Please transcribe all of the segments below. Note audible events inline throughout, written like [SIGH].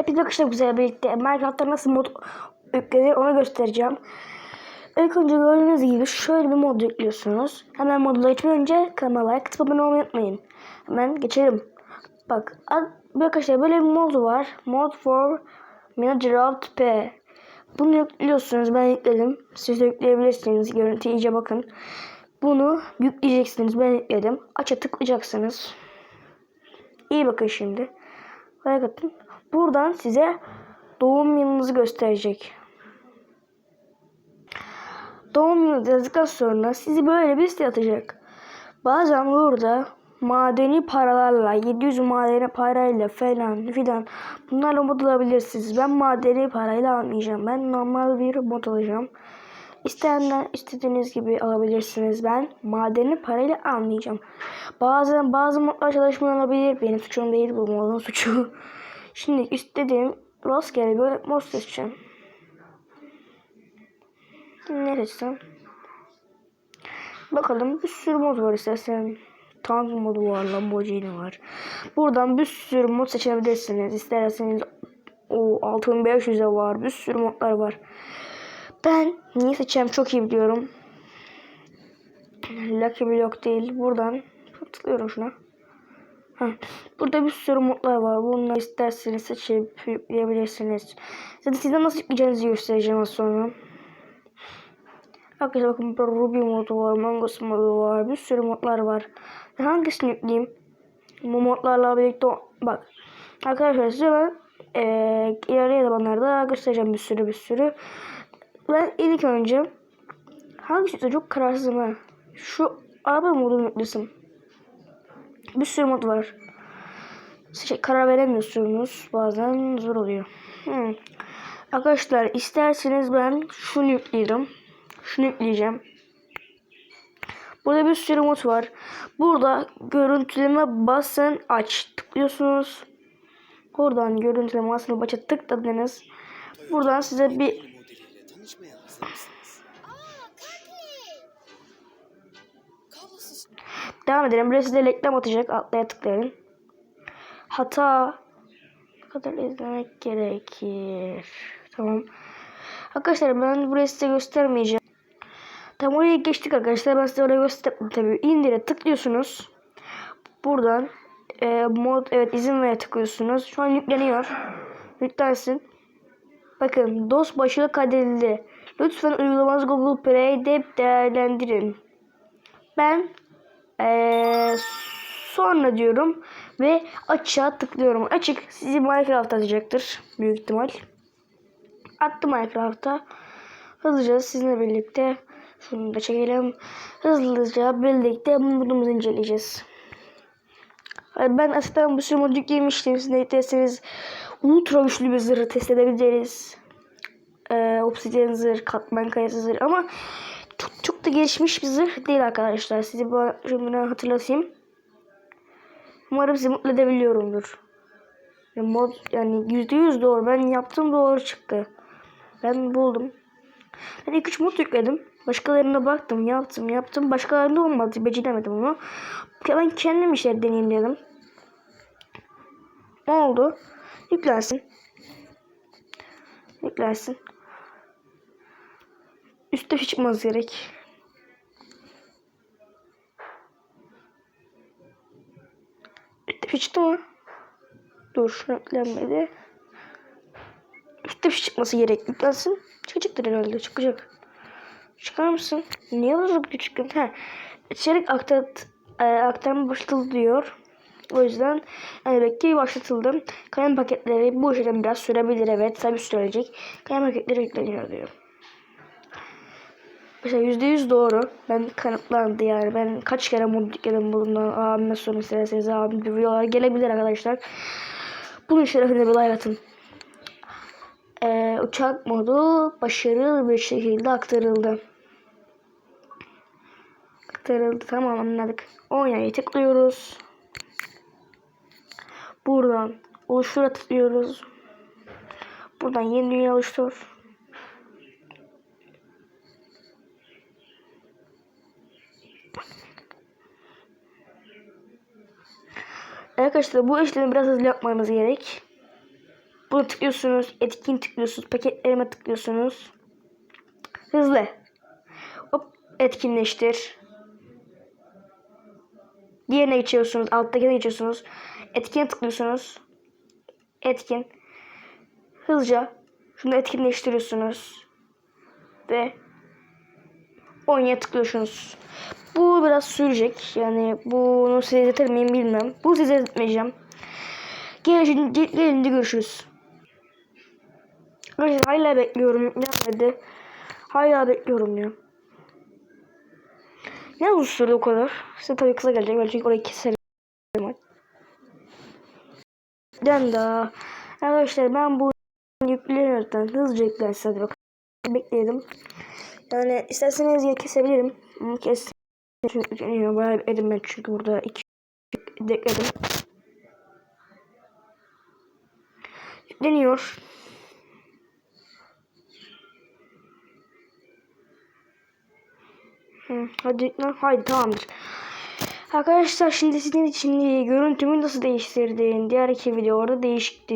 Hepinize arkadaşlar güzel birlikte Minecraft'ta nasıl mod yüklenir onu göstereceğim. İlk önce gördüğünüz gibi şöyle bir mod yüklüyorsunuz. Hemen modla geçmeden önce kanalıma like atıp abone olmayı unutmayın. Hemen geçelim. Bak ad- arkadaşlar böyle bir mod var. Mod for Minecraft P. Bunu yüklüyorsunuz. Ben yükledim. Siz de yükleyebilirsiniz. Görüntü iyice bakın. Bunu yükleyeceksiniz. Ben yükledim. Aç'a tıklayacaksınız. İyi bakın şimdi. Like atın. Buradan size doğum yılınızı gösterecek. Doğum yılınızı yazdıktan sonra sizi böyle bir site atacak. Bazen burada madeni paralarla 700 madeni parayla falan filan bunlarla mod alabilirsiniz. Ben madeni parayla almayacağım. Ben normal bir mod alacağım. İsteyenler istediğiniz gibi alabilirsiniz. Ben madeni parayla almayacağım. Bazen bazı modlar çalışmıyor olabilir. Benim suçum değil bu modun suçu. [LAUGHS] Şimdi istediğim rastgele bir mod seçeceğim. Ne seçsem? Bakalım bir sürü mod var istersen. Tank modu var, Lamborghini var. Buradan bir sürü mod seçebilirsiniz. İsterseniz o 6500'e var. Bir sürü modlar var. Ben niye seçeceğim çok iyi biliyorum. Lucky Block değil. Buradan tıklıyorum şuna. Heh. Burada bir sürü modlar var. Bunları isterseniz seçip yükleyebilirsiniz. Zaten size nasıl yükleyeceğinizi göstereceğim az sonra. Arkadaşlar bakın burada Ruby modu var, Mangos modu var, bir sürü modlar var. Hangisini yükleyeyim? Bu modlarla birlikte bak. Arkadaşlar size ben ee, ilerleyen zamanlarda göstereceğim bir sürü bir sürü. Ben ilk önce hangisi çok kararsızım ha. Şu araba modunu yüklesin. Bir sürü mod var. Şey, karar veremiyorsunuz. Bazen zor oluyor. Hmm. Arkadaşlar isterseniz ben şunu yükleyeceğim. Şunu yükleyeceğim. Burada bir sürü mod var. Burada görüntüleme basın aç tıklıyorsunuz. Buradan görüntüleme basın aç'a tıkladınız. Buradan size bir tanışmaya hazır mısınız? Devam edelim. Buraya size reklam atacak. Atlaya tıklayın. Hata ne kadar izlemek gerekir. Tamam. Arkadaşlar ben burayı size göstermeyeceğim. Tam oraya geçtik arkadaşlar. Ben size oraya gösterdim tabii. İndire tıklıyorsunuz. Buradan e, mod evet izin ver tıklıyorsunuz. Şu an yükleniyor. Yüklensin. Bakın dost başlığı kaydedildi. Lütfen uygulamanızı Google Play'de değerlendirin. Ben ee, sonra diyorum ve açığa tıklıyorum. Açık sizi Minecraft atacaktır büyük ihtimal. Attı Minecraft'a. Hızlıca sizinle birlikte şunu da çekelim. Hızlıca birlikte modumuzu inceleyeceğiz. Ben aslında bu sürü mod yüklemiştim. Siz de isterseniz ultra güçlü bir zırhı test edebiliriz. Ee, obsidian zırh, katman kayası zırh ama çok, çok da gelişmiş bir zırh değil arkadaşlar. Size bu şimdi hatırlatayım. Umarım sizi mutlu edebiliyorumdur. Ya mod yani yüzde yüz doğru. Ben yaptığım doğru çıktı. Ben buldum. Ben ilk üç mod yükledim. Başkalarına baktım, yaptım, yaptım. Başkalarında olmadı. Beceremedim onu. Ben kendim işler deneyeyim dedim. Ne oldu? Yüklensin. Yüklensin. Üstte çıkmaz gerek. Üstte çıktı mı? Dur yüklenmedi. Üstte bir çıkması gerek. Yüklensin. Çıkacaktır herhalde. Çıkacak. Çıkar mısın? Niye hazır küçük? Ha. İçerik aktar, e, aktarma başlatıldı diyor. O yüzden yani belki başlatıldı. Kalem paketleri bu işlem biraz sürebilir evet. Tabi sürecek. Kalem paketleri yükleniyor diyor. Mesela yüzde yüz doğru. Ben kanıtlandı yani. Ben kaç kere mod yükledim bundan. Abime sorun isterseniz abim videolar gelebilir arkadaşlar. Bunun şerefine bir like atın. Ee, uçak modu başarılı bir şekilde aktarıldı. Aktarıldı tamam anladık. Oynayı tıklıyoruz. Buradan oluştura tıklıyoruz. Buradan yeni dünya oluştur. Arkadaşlar bu işlemi biraz hızlı yapmanız gerek. Bunu tıklıyorsunuz. Etkin tıklıyorsunuz. Paketlerime tıklıyorsunuz. Hızlı. Hop etkinleştir. Diğerine geçiyorsunuz. Alttakine geçiyorsunuz. Etkin tıklıyorsunuz. Etkin. Hızlıca şunu etkinleştiriyorsunuz. Ve oynaya tıklıyorsunuz. Bu biraz sürecek. Yani bunu size izletir miyim bilmem. Bu size izletmeyeceğim. Gelince, gelince görüşürüz. Arkadaşlar hala bekliyorum. Gelmedi. Hala bekliyorum ya. Ne uzun sürdü o kadar? Size tabii kısa gelecek. Ben çünkü orayı keserim. Den daha. Arkadaşlar ben bu yükleniyordan hızlıca yüklensin hadi bakalım. Bekleyelim. Yani isterseniz ya kesebilirim. Kes. Çünkü yükleniyor. Bayağı bir elim ben çünkü burada iki bekledim. Yükleniyor. Hı, hadi yüklen. Haydi tamamdır. Arkadaşlar şimdi sizin için e, görüntümü nasıl değiştirdim? Diğer iki videolarda değişikti.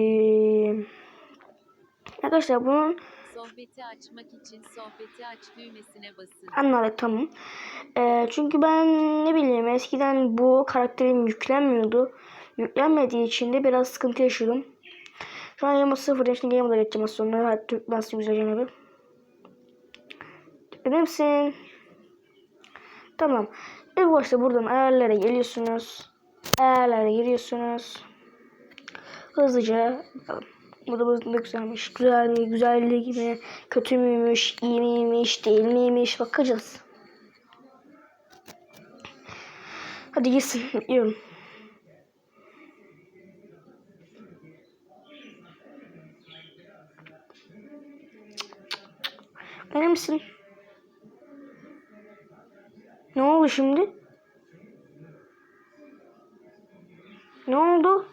Arkadaşlar bunun Sohbeti açmak için sohbeti aç düğmesine basın. Anladık tamam. Ee, çünkü ben ne bileyim eskiden bu karakterim yüklenmiyordu. Yüklenmediği için de biraz sıkıntı yaşıyordum. Şu an yanıma sıfır. Şimdi yanıma da geçeceğim az sonra. Hadi nasıl güzel abi. Yüklenir misin? Tamam. İlk başta buradan ayarlara geliyorsunuz. Ayarlara giriyorsunuz. Hızlıca bakalım. Bu da güzelmiş. Güzel mi? Güzelliği mi? Kötü müymüş? iyi miymiş? Değil miymiş? Bakacağız. Hadi gitsin. Bekliyorum. Benim misin? Oldu şimdi? Ne oldu?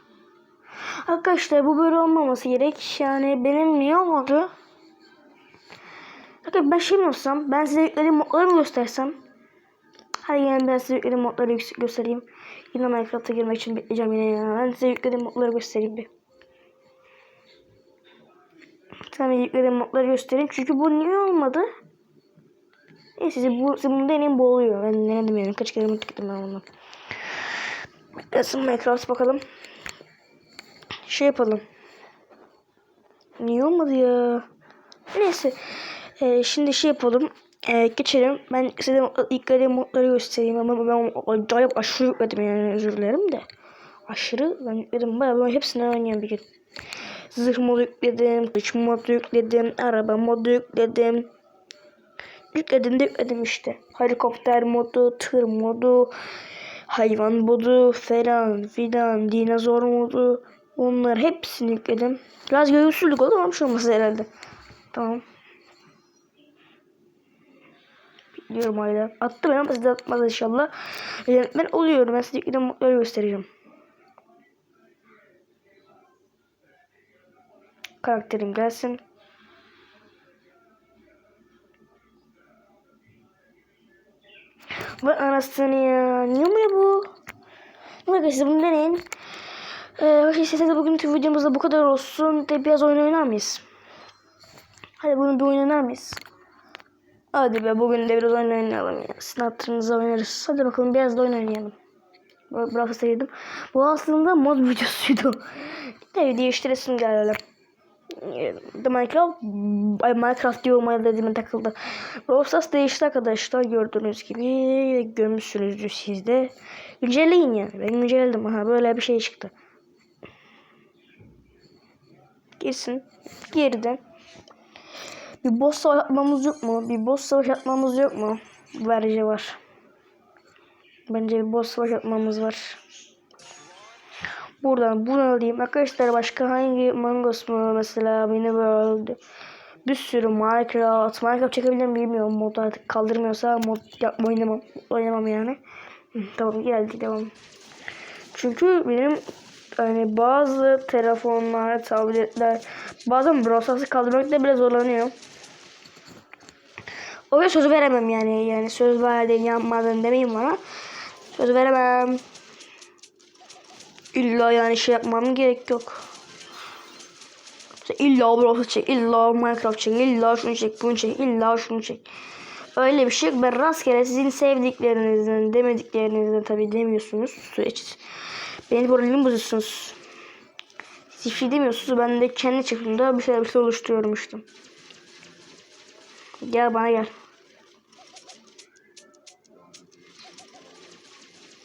Arkadaşlar bu böyle olmaması gerek. Yani benim niye olmadı? Arkadaşlar ben şey mi yapsam? Ben size yüklediğim modları mı göstersem? Hadi yani ben size yüklediğim modları göstereyim. Yine Minecraft'a girmek için bekleyeceğim yine ya. Ben size yüklediğim modları göstereyim bir. Sana yüklediğim modları göstereyim. Çünkü bu niye olmadı? E size bu, bunu deneyin bu oluyor. Ben denedim yani. Kaç kere unuttum ben bunu. Nasıl Minecraft bakalım. Şey yapalım. Niye olmadı ya? Neyse. Ee, şimdi şey yapalım. Ee, geçelim. Ben size yüklediğim modları göstereyim ama ben acayip aşırı yükledim yani özür dilerim de. Aşırı ben yükledim. Bayağı ben hepsini oynayan bir gün. Zırh modu yükledim. Kılıç modu yükledim. Araba modu yükledim. Yükledim de yükledim işte. Helikopter modu, tır modu, hayvan modu falan filan, dinozor modu. Onlar hepsini yükledim. Biraz göğüsüzlük oldu ama bir şey olmaz herhalde. Tamam. Biliyorum hala. Attı ben ama size atmaz inşallah. Yönetmen oluyorum. Ben size yüklediğim modları göstereceğim. Karakterim gelsin. Ve anasını ya. Niye mi bu? Arkadaşlar bunu deneyin. Ee, arkadaşlar isterseniz bugün tüm videomuzda bu kadar olsun. De biraz oyun oynar mıyız? Hadi bugün bir oyun oynar mıyız? Hadi be bugün de biraz oyun oynayalım ya. Sizin oynarız. Hadi bakalım biraz da oyun oynayalım. Bravo saydım. Bu aslında mod videosuydu. [LAUGHS] Ne değiştiresim geldi. The Minecraft ay Minecraft diyorum ay dediğime takıldı. Roblox değişti arkadaşlar gördüğünüz gibi görmüşsünüzdür siz de. Güncelleyin yani. Ben güncelledim. Aha böyle bir şey çıktı. Girsin. Geriden. Bir boss savaş atmamız yok mu? Bir boss savaş atmamız yok mu? Bence var. Bence bir boss savaş atmamız var. Buradan bunu alayım. Arkadaşlar başka hangi Mangos mu? Mesela Mini World bir sürü Minecraft Minecraft çekebilir miyim bilmiyorum. Mod artık kaldırmıyorsa mod yapma oynamam oynamam yani. Tamam geldi devam. Çünkü benim hani bazı telefonlar tabletler bazen browser'ı kaldırmakta bile zorlanıyor o yüzden söz veremem yani yani söz verdiğin yapmadın demeyin bana. Söz veremem İlla yani şey yapmam gerek yok. İlla Brawl çek, illa Minecraft çek, illa şunu çek, bunu çek, illa şunu çek. Öyle bir şey yok. Ben rastgele sizin sevdiklerinizden, demediklerinizden tabii demiyorsunuz. Süreç. Beni moralimi bozuyorsunuz. Hiçbir şey demiyorsunuz. Ben de kendi çapımda bir şeyler bir şey oluşturuyorum. Gel bana gel.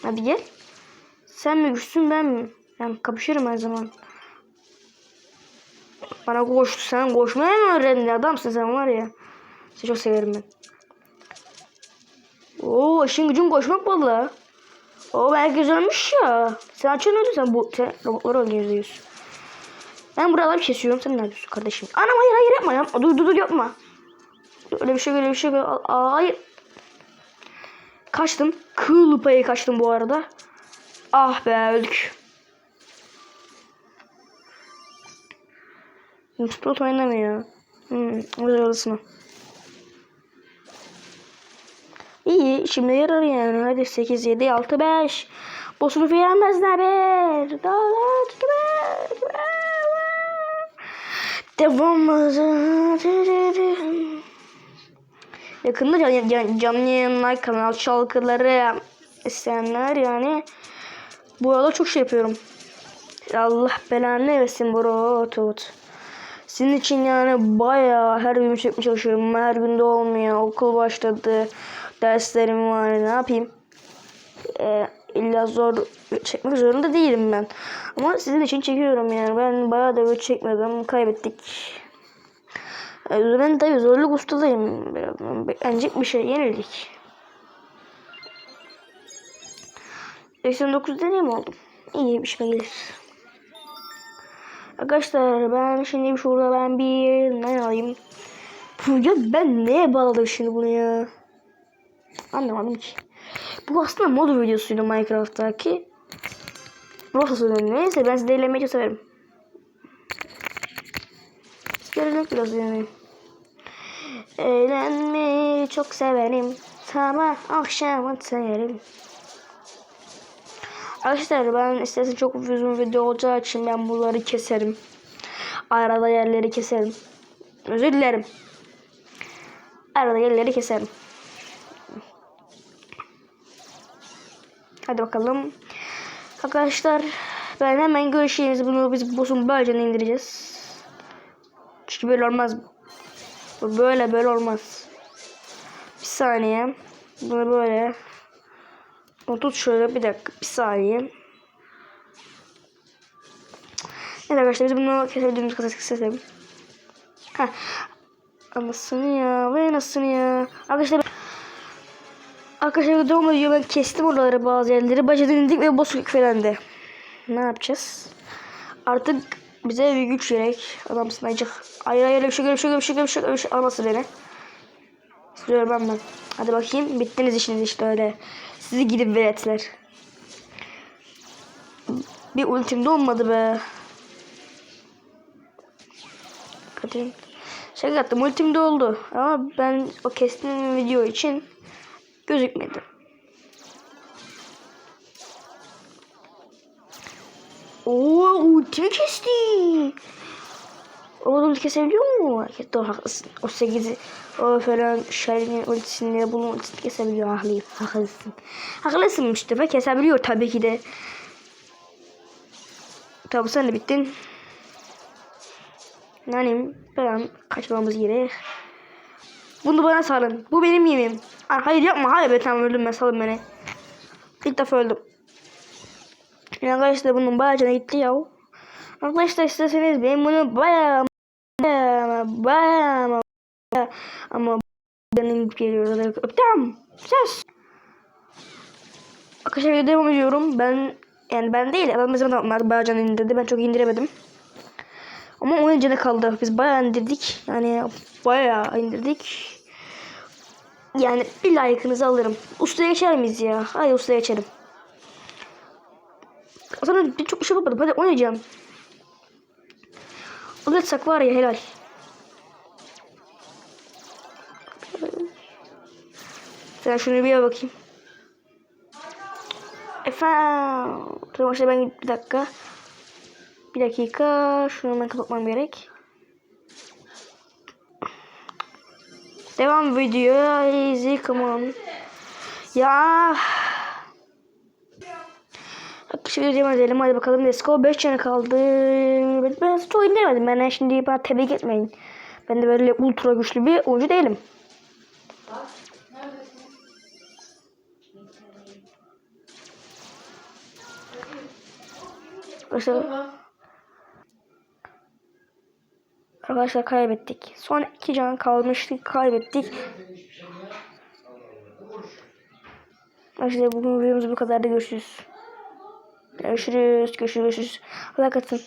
Hadi gel. Sen mi güçsün ben mi? Yani kapışırım her zaman. Bana koş, sen koşmaya mı öğrendin adamsın sen var ya. Seni çok severim ben. Oo işin gücün koşmak valla. Oo belki ölmüş ya. Sen açıyorsun öyle sen bu sen robotları öldürüyorsun diyorsun. Ben buraları kesiyorum sen ne yapıyorsun kardeşim? Anam hayır hayır yapma yapma dur dur dur yapma. Öyle bir şey öyle bir şey aa, hayır. Kaçtım. Kıl payı kaçtım bu arada. Ah be öldük. Sprout oynamıyor. Hmm, arasına. İyi, şimdi yarar yani. Hadi 8, 7, 6, 5. Bu sınıfı yenmezler be. Daha da tutma. Devam. Yakında can, can, canlı yayınlar, kanal şarkıları isteyenler yani bu arada çok şey yapıyorum. Allah belanı versin bro. Tut. Sizin için yani bayağı her gün çekmeye çalışıyorum. Her gün de olmuyor. Okul başladı. Derslerim var. Ne yapayım? Ee, illa zor çekmek zorunda değilim ben. Ama sizin için çekiyorum yani. Ben bayağı da böyle çekmedim. Kaybettik. Ee, ben tabii zorluk ustadayım. Beklenecek bir şey. Yenildik. 89 deneyim oldum. İyi şey gelir. Arkadaşlar ben şimdi şurada ben bir ne alayım? Ya ben neye bağladım şimdi bunu ya? Anlamadım ki. Bu aslında mod videosuydu Minecraft'taki. Burası söyleniyor. Neyse ben sizi eğlenmeyi çok severim. Görelim biraz yani. Eğlenmeyi çok severim. Sabah akşam atarım. Arkadaşlar ben istersen çok uzun video olacağı için ben bunları keserim. Arada yerleri keserim. Özür dilerim. Arada yerleri keserim. Hadi bakalım. Arkadaşlar ben hemen görüşeceğiz. Bunu biz boss'un böylece indireceğiz. Çünkü böyle olmaz. Böyle böyle olmaz. Bir saniye. Bunu böyle tut şöyle bir dakika bir saniye. Evet arkadaşlar biz bunu kesebildiğimiz kadar keselim. Heh. Anasını ya ve nasılsını ya. Arkadaşlar Arkadaşlar doğum ediyor ben kestim oraları bazı yerleri. Başa dinledik ve boss yüklendi. Ne yapacağız? Artık bize bir güç gerek. Adamsın acık. Hayır hayır bir şey bir şey bir şey bir şey bir şey almasın beni. Ben ben. Hadi bakayım bittiniz işiniz işte öyle. Sizi gidip veletler. Bir ultim de olmadı be. Hadi. Şaka yaptım ultim de oldu. Ama ben o kestiğim video için gözükmedi. Oo ultimi kesti. Oğlum kesebiliyor mu? Doğru haklısın. O 8'i o falan Shelly'nin ultisini bunun ultisini kesebiliyor. Haklıyım. Haklısın. Haklısın Mustafa kesebiliyor tabii ki de. Tabii sen de bittin. Yani ben kaçmamız gerek. Bunu bana salın. Bu benim yemeğim. Aa, Hayır yapma. Hayır be tamam öldüm ben salın beni. İlk defa öldüm. Yani arkadaşlar bunun bayağı gitti ya. Arkadaşlar isterseniz benim bunu bayağı bayağı ama benim geliyor. Öptüm. Ses. Arkadaşlar devam ediyorum. Ben yani ben değil. Adam bizim adamlar bayağı canı indirdi. Ben çok indiremedim. Ama onun canı kaldı. Biz bayağı indirdik. Yani bayağı indirdik. Yani bir like'ınızı alırım. Ustaya geçer miyiz ya? Hayır ustaya geçelim. Sana çok şey yapmadım. Hadi oynayacağım. Oynatsak var ya helal. Sen şunu bir bakayım. Efendim. Tamam işte ben bir dakika. Bir dakika. Şunu ben kapatmam gerek. Devam video. Easy come on. Ya. Arkadaşlar videomu edelim. Hadi bakalım. Let's go. 5 tane kaldı. Ben, ben çok indiremedim. Ben şimdi bana tebrik etmeyin. Ben de böyle ultra güçlü bir oyuncu değilim. Arkadaşlar, arkadaşlar kaybettik. Son iki can kalmıştı. Kaybettik. Arkadaşlar bugün videomuz bu kadar da görüşürüz. Görüşürüz. Görüşürüz. Görüşürüz. Allah katın.